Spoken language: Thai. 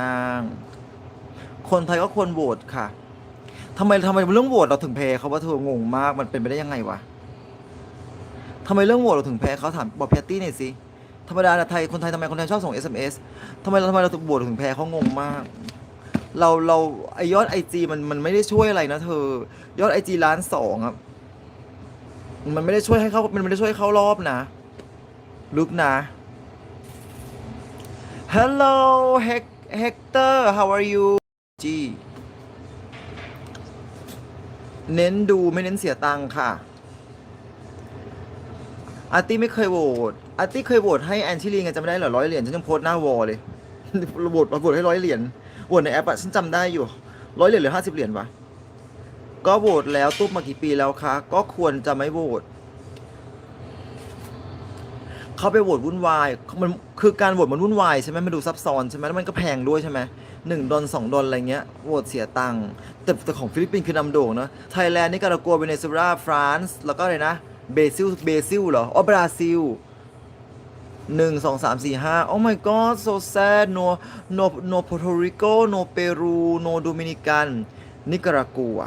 นาง คนไทยก็ควรโหวตค่ะทำไมทำไมเรื่องโหวตเราถึงแพ้เขาว่าเธองงมากมันเป็นไปได้ยังไงวะทำไมเรื่องโหวตเราถึงแพ้เขาถามบอกแพตตี้หน่อยสิธรรมดานะไทยคนไทยทำไมคนไทยชอบส่ง SMS ทำไมเราทำไมเราถึงโหวตถึงแพ้เขางงมาก เราเราไอยอดไอจีมันมันไม่ได้ช่วยอะไรนะเธอ ยอดไอจีล้านสองอะมันไม่ได้ช่วยให้เขามันไม่ได้ช่วยให้เข้ารอบนะ ลุกนะ Hello Hec- Hector how are you จีเน้นดูไม่เน้นเสียตังค่ะ อาร์ตี้ไม่เคยโหวต อาร์ตี้เคยโหวตให้แอนชิลีไงจำไม่ได้เหรอร้อยเหรียญฉันยังโพสหน้าวอลเลยโหวตโหวตให้ร้อยเหรียญ โหวตในแอปอะฉันจำได้อยู่ร้อยเหรียญหรือห้าสิบเหรียญวะ ก็โหวตแล้วตุ๊บมากี่ปีแล้วคะ ก็ควรจะไม่โหวต เขาไปโหวตวุ่นวายมันคือการโหวตมันวุ่นวายใช่ไหมมันดูซับซ้อนใช่ไหมแล้วมันก็แพงด้วยใช่ไหมหนึ่งดอลสองดอลอะไรเงี้ยโหวตเสียตังค์แต่แต่ของฟิลิปปินส์คือนำโด่งเนอะไทยแลนด์นี่การากัวเวเนซุเอลาฟรานซ์แล้วก็อะไรนะเบซิลเบซิลเหรออ๋อบราซิลหนึ่งสองสามสี่ห้า oh my god so sad no no no Puerto Rico no Peru no Dominican นิการากัว